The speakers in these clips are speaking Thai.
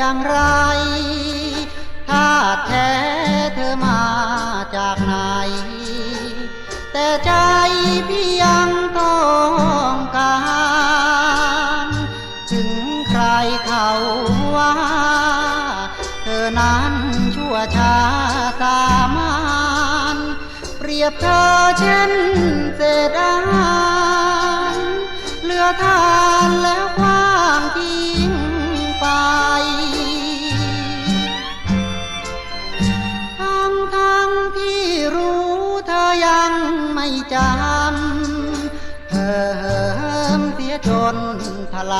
อย่างไร ถ้าแท้เธอมาจากไหน แต่ใจพี่ยังต้องการ ถึงใครเขาว่า เธอนั้นชั่วช้าสามานเปรียบเธอเช่นเศษอาหารเหลือทา จำเหิมเสียจนถล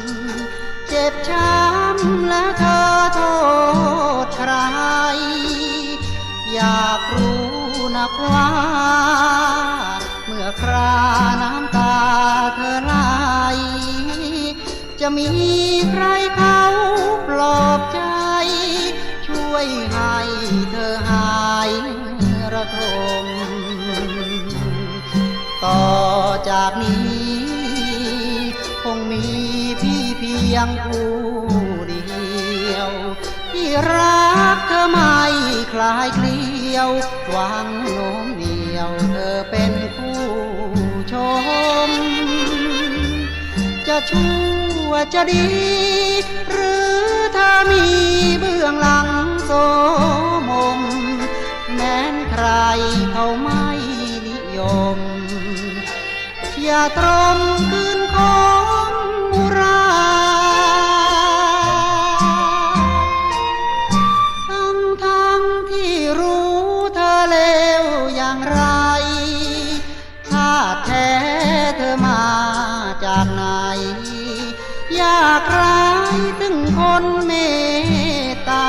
ำเจ็บช้ำและเธอโทษใคร อยากรู้นักว่า เมื่อคราน้ำตาเธอไหลจะมีใครเขาปลอบใจ ช่วยให้เธอหายระทม ต่อจากนี้ คงมีพี่เพียงผู้เดียว ที่รักเธอไม่คลายเกลียวหวังโน้มเดียวเธอเป็นผู้ชม จะชั่วจะดี หรือถ้ามีเบื้องหลังโสมมแม้นใครเขาไม่นิยม อย่าตรมคืนของมุราทั้งทั้งที่รู้เธอเลวอย่างไร ถ้าแท้เธอมาจากไหน อยากร้ายถึงคนเมตตา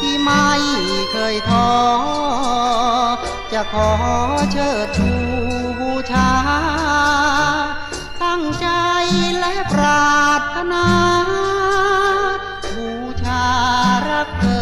ที่ไม่เคยท้อจะขอเชิดชูบู ชา ตั้งใจและปรารถนา บูชารักเธอ